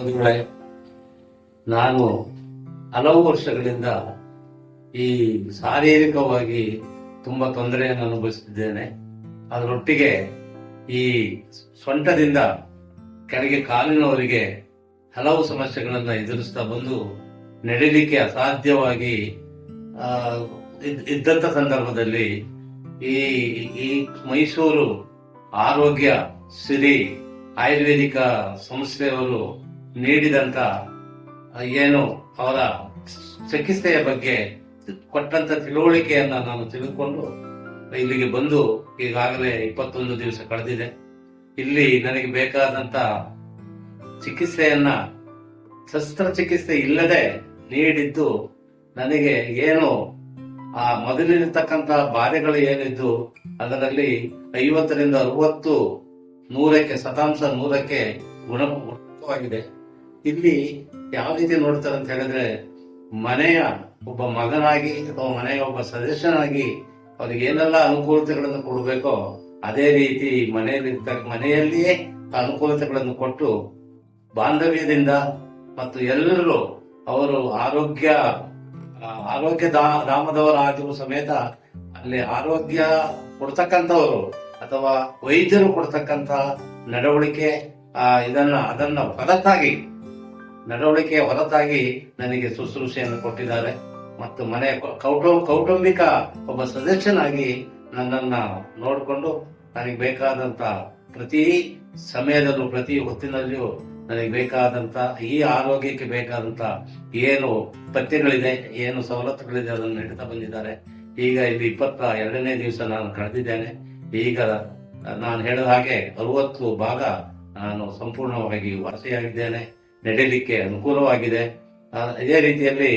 ಬಂಧುಗಳೇ ನಾನು ಹಲವು ವರ್ಷಗಳಿಂದ ಈ ಶಾರೀರಿಕವಾಗಿ ತುಂಬಾ ತೊಂದರೆಯನ್ನು ಅನುಭವಿಸುತ್ತಿದ್ದೇನೆ ಅದರೊಟ್ಟಿಗೆ ಈ ಸೊಂಟದಿಂದ ಕೆಳಗೆ ಕಾಲಿನವರಿಗೆ ಹಲವು ಸಮಸ್ಯೆಗಳನ್ನು ಎದುರಿಸ್ತಾ ಬಂದು ನಡೀಲಿಕ್ಕೆ ಅಸಾಧ್ಯವಾಗಿ ಆ, ಇದ್- ಇದ್ದಂತ ಸಂದರ್ಭದಲ್ಲಿ ಈ ಈ ಮೈಸೂರು ಆರೋಗ್ಯ ಸಿರಿ ಆಯುರ್ವೇದಿಕ ಸಂಸ್ಥೆಯವರು ನೀಡಿದಂತ ಏನು ಅವರ ಚಿಕಿತ್ಸೆಯ ಬಗ್ಗೆ ಕೊಟ್ಟಂತ ತಿಳುವಳಿಕೆಯನ್ನ ನಾನು ತಿಳಿದುಕೊಂಡು, ಇಲ್ಲಿಗೆ ಬಂದು ಈಗಾಗಲೇ ಇಪ್ಪತ್ತೊಂದು ದಿವಸ ಕಳೆದಿದೆ. ಇಲ್ಲಿ ನನಗೆ ಬೇಕಾದಂತ ಚಿಕಿತ್ಸೆಯನ್ನ, ಶಸ್ತ್ರಚಿಕಿತ್ಸೆ ಇಲ್ಲದೆ ನೀಡಿದ್ದು ನನಗೆ ಏನು, ಆ ಮೊದಲಿರತಕ್ಕಂತ ಬಾಧೆಗಳು ಏನಿದ್ದು, ಅದರಲ್ಲಿ ಐವತ್ತರಿಂದ ಅರವತ್ತು ನೂರಕ್ಕೆ, ಶತಾಂಶ ನೂರಕ್ಕೆ ಗುಣ ಗುಣವಾಗಿದೆ ಇಲ್ಲಿ ಯಾವ ರೀತಿ ನೋಡ್ತಾರೆ ಅಂತ ಹೇಳಿದ್ರೆ, ಮನೆಯ ಒಬ್ಬ ಮಗನಾಗಿ ಅಥವಾ ಮನೆಯ ಒಬ್ಬ ಸದಸ್ಯನಾಗಿ ಅವ್ರಿಗೆ ಏನೆಲ್ಲ ಅನುಕೂಲತೆಗಳನ್ನು ಕೊಡಬೇಕೋ, ಅದೇ ರೀತಿ ಮನೆಯಲ್ಲಿ ಮನೆಯಲ್ಲಿಯೇ ಅನುಕೂಲತೆಗಳನ್ನು ಕೊಟ್ಟು ಬಾಂಧವ್ಯದಿಂದ ಮತ್ತು ಎಲ್ಲರೂ ಅವರು ಆರೋಗ್ಯ ಆರೋಗ್ಯ ಧಾಮದವರಾಗಿರುವ ಸಮೇತ ಅಲ್ಲಿ ಆರೋಗ್ಯ ಕೊಡ್ತಕ್ಕಂಥವರು ಅಥವಾ ವೈದ್ಯರು ಕೊಡ್ತಕ್ಕಂತ ನಡವಳಿಕೆ ಇದನ್ನ, ಅದನ್ನ ಹೊರತಾಗಿ ನಡವಳಿಕೆ ಹೊರತಾಗಿ ನನಗೆ ಶುಶ್ರೂಷೆಯನ್ನು ಕೊಟ್ಟಿದ್ದಾರೆ ಮತ್ತು ಮನೆ ಕೌಟು ಕೌಟುಂಬಿಕ ಒಬ್ಬ ಸದಸ್ಯನಾಗಿ ನನ್ನನ್ನ ನೋಡಿಕೊಂಡು ನನಗೆ ಬೇಕಾದಂತ ಪ್ರತಿ ಸಮಯದಲ್ಲೂ, ಪ್ರತಿ ಹೊತ್ತಿನಲ್ಲಿಯೂ ನನಗೆ ಬೇಕಾದಂತ, ಈ ಆರೋಗ್ಯಕ್ಕೆ ಬೇಕಾದಂತ ಏನು ಪಥ್ಯಗಳಿದೆ ಏನು ಸವಲತ್ತುಗಳಿದೆ ಅದನ್ನು ನೀಡುತ್ತಾ ಬಂದಿದ್ದಾರೆ. ಈಗ ಇಲ್ಲಿ ಇಪ್ಪತ್ತ ಎರಡನೇ ದಿವಸ ನಾನು ಕಳೆದಿದ್ದೇನೆ. ಈಗ ನಾನು ಹೇಳಿದ ಹಾಗೆ ಅರವತ್ತು ಭಾಗ ನಾನು ಸಂಪೂರ್ಣವಾಗಿ ವಾಸಿಯಾಗಿದ್ದೇನೆ. ನಡೆಯಲಿಕ್ಕೆ ಅನುಕೂಲವಾಗಿದೆ. ಇದೇ ರೀತಿಯಲ್ಲಿ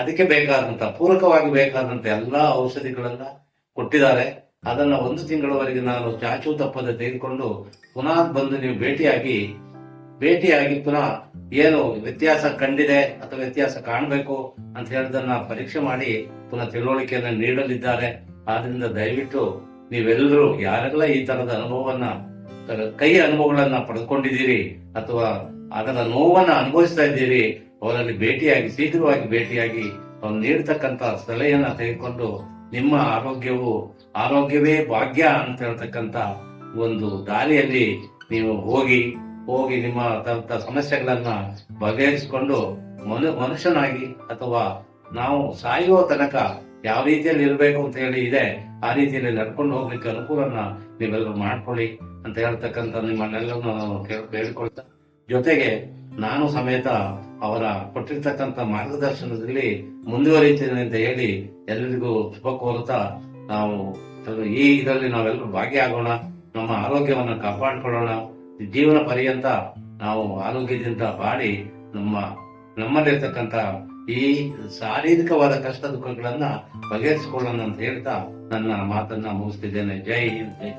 ಅದಕ್ಕೆ ಬೇಕಾದಂತ, ಪೂರಕವಾಗಿ ಬೇಕಾದಂತ ಎಲ್ಲಾ ಔಷಧಿಗಳನ್ನ ಕೊಟ್ಟಿದ್ದಾರೆ. ಅದನ್ನ ಒಂದು ತಿಂಗಳವರೆಗೆ ನಾನು ಚಾಚು ತಪ್ಪದೆ ತೆಗೆದುಕೊಂಡು ಪುನಃ ಬಂದು ನೀವು ಭೇಟಿಯಾಗಿ ಭೇಟಿಯಾಗಿ ಪುನಃ ಏನು ವ್ಯತ್ಯಾಸ ಕಂಡಿದೆ ಅಥವಾ ವ್ಯತ್ಯಾಸ ಕಾಣಬೇಕು ಅಂತ ಹೇಳಿದನ್ನ ಪರೀಕ್ಷೆ ಮಾಡಿ ಪುನಃ ತಿಳುವಳಿಕೆಯನ್ನು ನೀಡಲಿದ್ದಾರೆ. ಆದ್ರಿಂದ ದಯವಿಟ್ಟು ನೀವೆಲ್ಲರೂ ಯಾರೆಲ್ಲ ಈ ತರದ ಅನುಭವವನ್ನ ಕೈ ಅನುಭವಗಳನ್ನ ಪಡೆದುಕೊಂಡಿದ್ದೀರಿ ಅಥವಾ ಅದರ ನೋವನ್ನ ಅನುಭವಿಸ್ತಾ ಇದ್ದೀರಿ, ಅವರಲ್ಲಿ ಭೇಟಿಯಾಗಿ, ಶೀಘ್ರವಾಗಿ ಭೇಟಿಯಾಗಿ ಅವ್ರು ನೀಡ್ತಕ್ಕಂತ ಸಲಹೆಯನ್ನ ತೆಗೆದುಕೊಂಡು ನಿಮ್ಮ ಆರೋಗ್ಯವು ಆರೋಗ್ಯವೇ ಭಾಗ್ಯ ಅಂತ ಹೇಳ್ತಕ್ಕಂತ ಒಂದು ದಾರಿಯಲ್ಲಿ ನೀವು ಹೋಗಿ ಹೋಗಿ ನಿಮ್ಮ ಸಮಸ್ಯೆಗಳನ್ನ ಬಗೆಹರಿಸಿಕೊಂಡು ಮನು, ಮನುಷ್ಯನಾಗಿ ಅಥವಾ ನಾವು ಸಾಯುವ ತನಕ ಯಾವ ರೀತಿಯಲ್ಲಿ ಇರಬೇಕು ಅಂತ ಹೇಳಿ ಇದೆ, ಆ ರೀತಿಯಲ್ಲಿ ನಡ್ಕೊಂಡು ಹೋಗ್ಲಿಕ್ಕೆ ಅನುಕೂಲನ ನೀವೆಲ್ಲರೂ ಮಾಡ್ಕೊಳ್ಳಿ ಅಂತ ಹೇಳ್ತಕ್ಕಂಥ ನಿಮ್ಮನ್ನೆಲ್ಲರೂ ನಾನು ಕೇಳ್- ಕೇಳಿಕೊಳ್ತಾ ಜೊತೆಗೆ ನಾನು ಸಮೇತ ಅವರ ಕೊಟ್ಟಿರ್ತಕ್ಕಂಥ ಮಾರ್ಗದರ್ಶನದಲ್ಲಿ ಮುಂದುವರಿತೀನಿ ಅಂತ ಹೇಳಿ ಎಲ್ಲರಿಗೂ ಶುಭ ಕೋರುತ್ತಾ ನಾವು ಈ ಇದರಲ್ಲಿ ನಾವೆಲ್ಲರೂ ಭಾಗಿಯಾಗೋಣ, ನಮ್ಮ ಆರೋಗ್ಯವನ್ನು ಕಾಪಾಡಿಕೊಳ್ಳೋಣ, ಜೀವನ ಪರ್ಯಂತ ನಾವು ಆರೋಗ್ಯದಿಂದ ಬಾಳಿ ನಮ್ಮ ನಮ್ಮಲ್ಲಿರ್ತಕ್ಕಂಥ ಈ ಶಾರೀರಿಕವಾದ ಕಷ್ಟ ದುಃಖಗಳನ್ನ ಬಗೆಹರಿಸಿಕೊಳ್ಳೋಣ ಅಂತ ಹೇಳ್ತಾ ನನ್ನ ಮಾತನ್ನ ಮುಗಿಸ್ತಿದ್ದೇನೆ. ಜೈ ಹಿಂದ್ ಜೈ